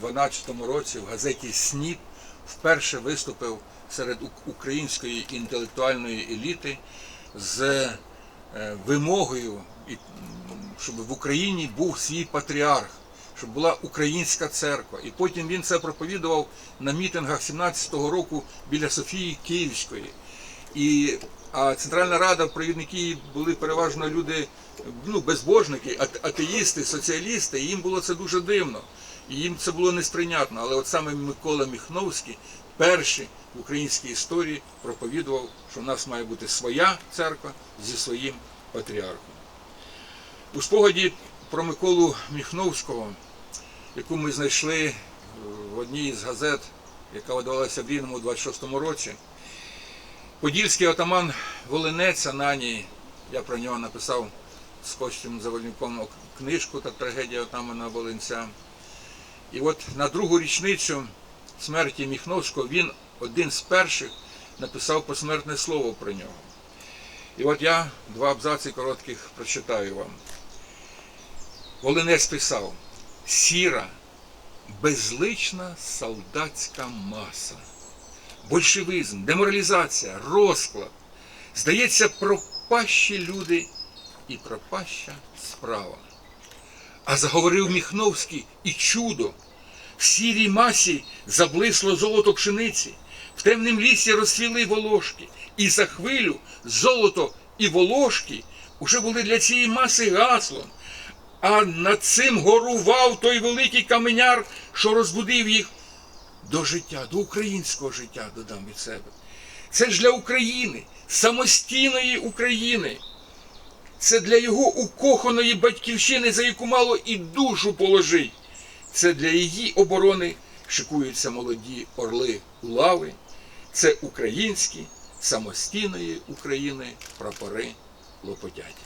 12 році в газеті СНІП вперше виступив серед української інтелектуальної еліти з е, вимогою, щоб в Україні був свій патріарх, щоб була українська церква. І потім він це проповідував на мітингах 17-го року біля Софії Київської. І, а Центральна Рада, провідники її були переважно люди ну, безбожники, атеїсти, соціалісти, і їм було це дуже дивно. І їм це було несприйнятно. Але от саме Микола Міхновський перший в українській історії проповідував, що в нас має бути своя церква зі своїм патріархом. У спогаді про Миколу Міхновського, яку ми знайшли в одній з газет, яка видавалася в Рівному у 26-му році, Подільський отаман Волинець Ананій, я про нього написав з Костюм Завольником книжку та трагедія отамана Волинця. І от на другу річницю смерті Міхновського він один з перших написав посмертне слово про нього. І от я два абзаці коротких прочитаю вам. Волинець писав: сіра, безлична солдатська маса большевизм, деморалізація, розклад. Здається, пропащі люди і пропаща справа. А заговорив Міхновський і чудо. В сірій масі заблисло золото пшениці, в темнім лісі розцвіли волошки, і за хвилю золото і волошки уже були для цієї маси гаслом. А над цим горував той великий каменяр, що розбудив їх до життя, до українського життя додам від себе. Це ж для України, самостійної України. Це для його укоханої батьківщини, за яку мало і душу положить. Це для її оборони шикуються молоді орли лави. Це українські самостійної України прапори лопотять.